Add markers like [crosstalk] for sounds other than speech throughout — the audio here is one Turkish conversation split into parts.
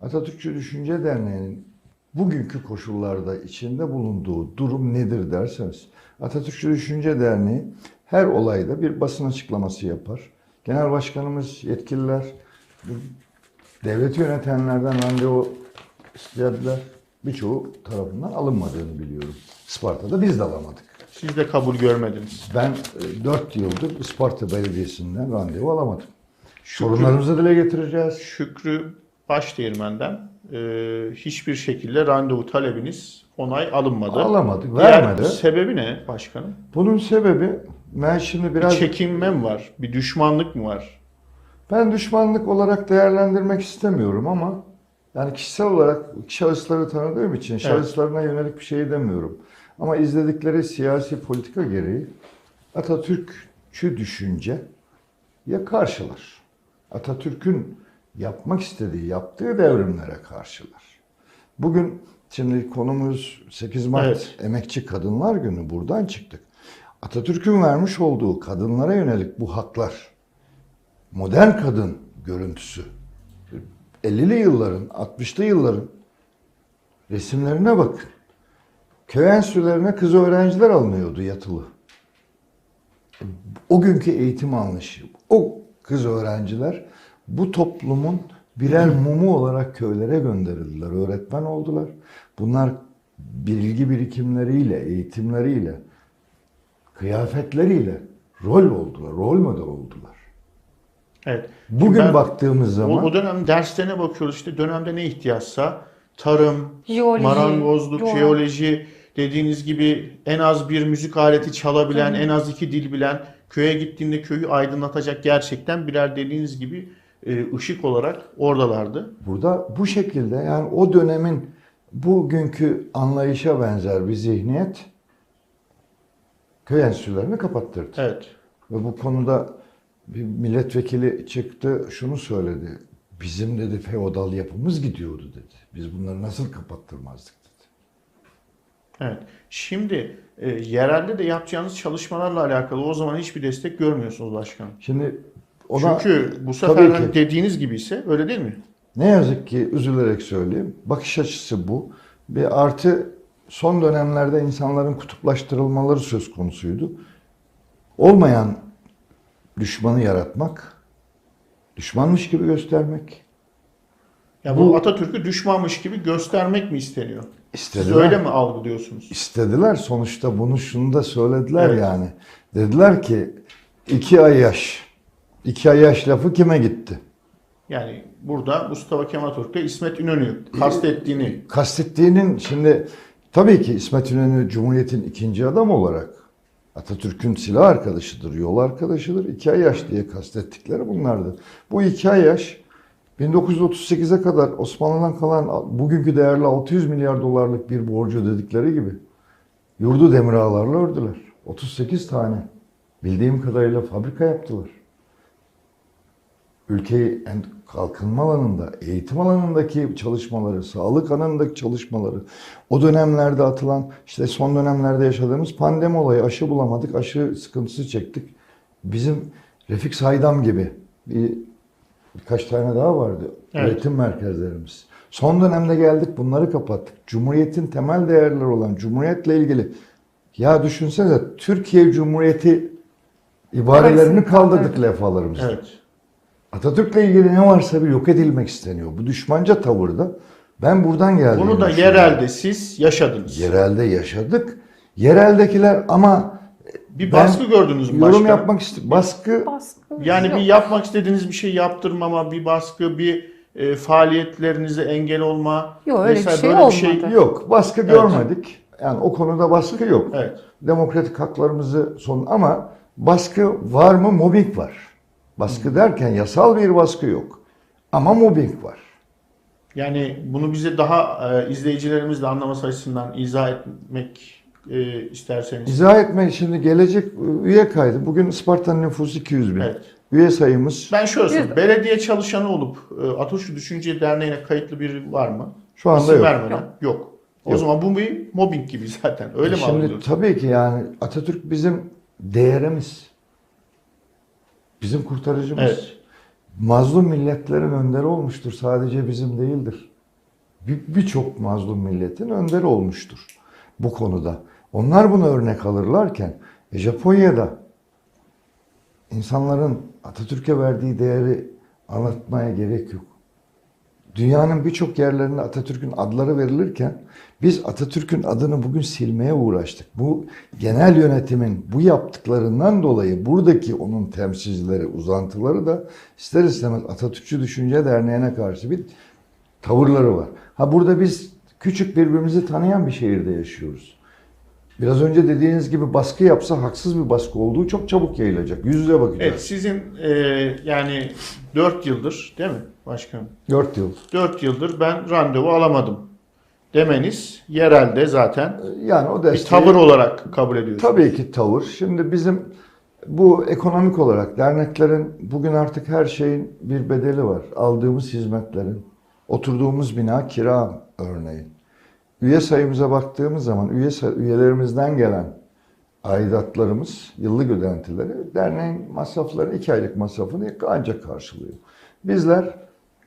Atatürkçü Düşünce Derneği'nin bugünkü koşullarda içinde bulunduğu durum nedir derseniz Atatürkçü Düşünce Derneği her olayda bir basın açıklaması yapar. Genel Başkanımız, yetkililer, bu devleti yönetenlerden randevu istediler. Birçoğu tarafından alınmadığını biliyorum. Isparta'da biz de alamadık. Siz de kabul görmediniz. Ben 4 yıldır Isparta Belediyesi'nden randevu alamadım. Sorunlarımızı dile getireceğiz. Şükrü Başdeğirmen'den e, hiçbir şekilde randevu talebiniz onay alınmadı. Alamadık, Diğer vermedi. sebebi ne başkanım? Bunun sebebi ben şimdi Bir biraz çekinme mi var? Bir düşmanlık mı var? ben düşmanlık olarak değerlendirmek istemiyorum ama yani kişisel olarak şahısları tanıdığım için şahıslarına yönelik bir şey demiyorum. Ama izledikleri siyasi politika gereği Atatürkçü düşünce ya karşılar. Atatürk'ün yapmak istediği, yaptığı devrimlere karşılar. Bugün şimdi konumuz 8 Mart Evet. Emekçi Kadınlar Günü buradan çıktık. Atatürk'ün vermiş olduğu kadınlara yönelik bu haklar, modern kadın görüntüsü, 50'li yılların, 60'lı yılların resimlerine bakın. Köy enstitülerine kız öğrenciler alınıyordu yatılı. O günkü eğitim anlayışı, o kız öğrenciler bu toplumun birer mumu olarak köylere gönderildiler, öğretmen oldular. Bunlar bilgi birikimleriyle, eğitimleriyle, kıyafetleriyle rol oldular, rol model oldular. Evet. Bugün Ben- baktığımız O, zaman o dönem derslerine bakıyoruz işte dönemde ne ihtiyaçsa tarım, Jeoloji, marangozluk, coğrafya. jeoloji dediğiniz gibi en az bir müzik aleti çalabilen, en az iki dil bilen, köye gittiğinde köyü aydınlatacak gerçekten birer dediğiniz gibi ışık olarak oradalardı. Burada bu şekilde yani o dönemin bugünkü anlayışa benzer bir zihniyet köy enstitülerini kapattırdı. Evet. Ve bu konuda bir milletvekili çıktı şunu söyledi. Bizim dedi feodal yapımız gidiyordu dedi. Biz bunları nasıl kapattırmazdık dedi. Evet. Şimdi e, yerelde de yapacağınız çalışmalarla alakalı o zaman hiçbir destek görmüyorsunuz başkanım. Şimdi ona Çünkü bu sefer hani dediğiniz gibi ise öyle değil mi? ne yazık ki üzülerek söyleyeyim bakış açısı bu. Bir artı son dönemlerde insanların kutuplaştırılmaları söz konusuydu. Olmayan düşmanı yaratmak, düşmanmış gibi göstermek. Ya bu, Bu- Atatürk'ü düşmanmış gibi göstermek mi isteniyor? Siz İstediler. öyle mi algılıyorsunuz? İstediler sonuçta bunu şunu da söylediler Evet. yani. Dediler ki iki ay yaş. İki ay yaş lafı kime gitti? Yani burada Mustafa Kemal Atatürk'le İsmet İnönü'yü kastettiğini Kastettiğinin şimdi tabii ki İsmet İnönü Cumhuriyet'in ikinci adamı olarak Atatürk'ün silah arkadaşıdır, yol arkadaşıdır. İki ay yaş diye kastettikleri bunlardı. Bu iki ay yaş 1938'e kadar Osmanlı'dan kalan bugünkü değerli 600 milyar dolarlık bir borcu dedikleri gibi yurdu demir ağlarla ördüler. 38 tane bildiğim kadarıyla fabrika yaptılar. Ülkeyi en- kalkınma alanında, eğitim alanındaki çalışmaları, sağlık alanındaki çalışmaları, o dönemlerde atılan, işte son dönemlerde yaşadığımız pandemi olayı, aşı bulamadık, aşı sıkıntısı çektik. Bizim Refik Saydam gibi bir, birkaç tane daha vardı Evet. üretim merkezlerimiz. Son dönemde geldik bunları kapattık. Cumhuriyetin temel değerleri olan Cumhuriyetle ilgili ya düşünsene Türkiye Cumhuriyeti ibarelerini kaldırdık levhalarımızda. evet. Atatürk'le ilgili ne varsa bir yok edilmek isteniyor. Bu düşmanca tavırda ben buradan geldim. Bunu da yerelde siz yaşadınız. Yerelde yaşadık. Yereldekiler ama Bir ben baskı gördünüz mü yorum yapmak istedim. Baskı Baskı Yani yok. bir yapmak istediğiniz bir şey yaptırmama, bir baskı, bir e, faaliyetlerinize engel olma. Yok, öyle bir şey böyle olmadı. yok. Baskı Evet. görmedik. Yani o konuda baskı yok. Evet. Demokratik haklarımızı son ama baskı var mı? Mobbing var. Baskı derken yasal bir baskı yok. Ama mobbing var. Yani bunu bize daha e, izleyicilerimizle anlaması açısından izah etmek e, isterseniz. İzah etmek şimdi gelecek üye kaydı. Bugün Isparta'nın nüfusu 200 bin. Evet. Üye sayımız Ben şöyle söyleyeyim. Bir- Belediye çalışanı olup e, Atatürk Düşünce Derneği'ne kayıtlı biri var mı? şu anda İsim yok. vermeden. Yok. O Yok. zaman bu bir mobbing gibi zaten. Öyle mi Şimdi tabii ki yani Atatürk bizim değerimiz. Bizim kurtarıcımız. Evet. mazlum milletlerin önderi olmuştur. Sadece bizim değildir. Bir- Birçok mazlum milletin önderi olmuştur bu konuda. Onlar bunu örnek alırlarken e, Japonya'da insanların Atatürk'e verdiği değeri anlatmaya gerek yok. Dünyanın birçok yerlerinde Atatürk'ün adları verilirken biz Atatürk'ün adını bugün silmeye uğraştık. Bu genel yönetimin bu yaptıklarından dolayı buradaki onun temsilcileri, uzantıları da ister istemez Atatürkçü Düşünce Derneği'ne karşı bir tavırları var. Ha burada biz küçük birbirimizi tanıyan bir şehirde yaşıyoruz. Biraz önce dediğiniz gibi baskı yapsa haksız bir baskı olduğu çok çabuk yayılacak. Yüz yüze bakacağız. Evet sizin e, yani 4 yıldır değil mi başkanım? 4 yıl. 4 yıldır ben randevu alamadım demeniz yerelde zaten Yani o bir desteği... tavır olarak kabul ediyorsunuz. Tabii ki tavır. Şimdi bizim bu ekonomik olarak derneklerin bugün artık her şeyin bir bedeli var. Aldığımız hizmetlerin, oturduğumuz bina kira örneğin. Üye sayımıza baktığımız zaman üye üyelerimizden gelen aidatlarımız, yıllık ödentileri derneğin masrafları, iki aylık masrafını ancak karşılıyor. Bizler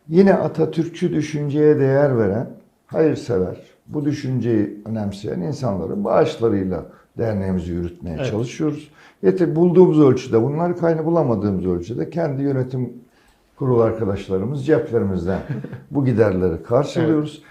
yine Atatürkçü düşünceye değer veren, hayırsever, bu düşünceyi önemseyen insanların bağışlarıyla derneğimizi yürütmeye Evet. çalışıyoruz. Yeter bulduğumuz ölçüde, bunlar kaynağı bulamadığımız ölçüde kendi yönetim kurulu arkadaşlarımız ceplerimizden [laughs] bu giderleri karşılıyoruz.